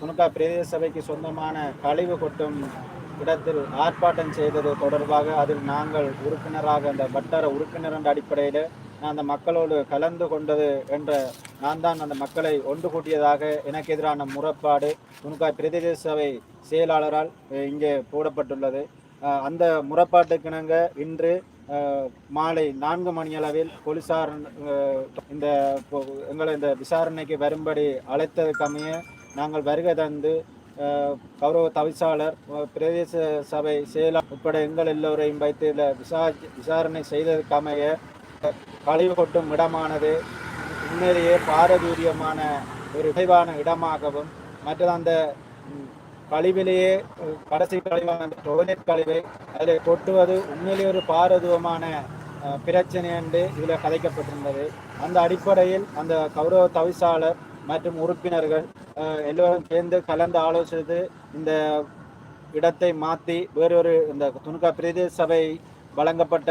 துணுக்கா பிரதேச சபைக்கு சொந்தமான கழிவு கொட்டும் இடத்தில் ஆர்ப்பாட்டம் செய்தது தொடர்பாக அதில் நாங்கள் உறுப்பினராக அந்த வட்டார உறுப்பினர் என்ற அடிப்படையில் நான் அந்த மக்களோடு கலந்து கொண்டது என்ற நான் தான் அந்த மக்களை ஒன்று கூட்டியதாக எனக்கு எதிரான முறைப்பாடு துணுக்காய் பிரதேச சபை செயலாளரால் இங்கே போடப்பட்டுள்ளது. அந்த முறைப்பாட்டுக்கிணங்க இன்று மாலை நான்கு மணியளவில் போலீசார் இந்த எங்களை இந்த விசாரணைக்கு வரும்படி அழைத்ததுக்கமைய நாங்கள் வருகை தந்து கௌரவ தவிசாளர் பிரதேச சபை செயலாளர் உட்பட எங்கள் எல்லோரையும் வைத்து விசா விசாரணை செய்ததற்கமைய கழிவு கொட்டும் இடமானது உண்மையிலேயே பாரதூரியமான ஒரு விளைவான இடமாகவும் மற்றது அந்த கழிவிலேயே கடைசி கழிவான அந்த டொய்லெட் கழிவை அதில் கொட்டுவது உண்மையிலேயே ஒரு பாரதூரமான பிரச்சனை என்று இதில் கதைக்கப்பட்டிருந்தது. அந்த அடிப்படையில் அந்த கௌரவ தவிசாளர் மற்றும் உறுப்பினர்கள் எல்லோரும் சேர்ந்து கலந்து ஆலோசித்து இந்த இடத்தை மாற்றி வேறொரு இந்த துணுக்கா பிரதேச சபை வழங்கப்பட்ட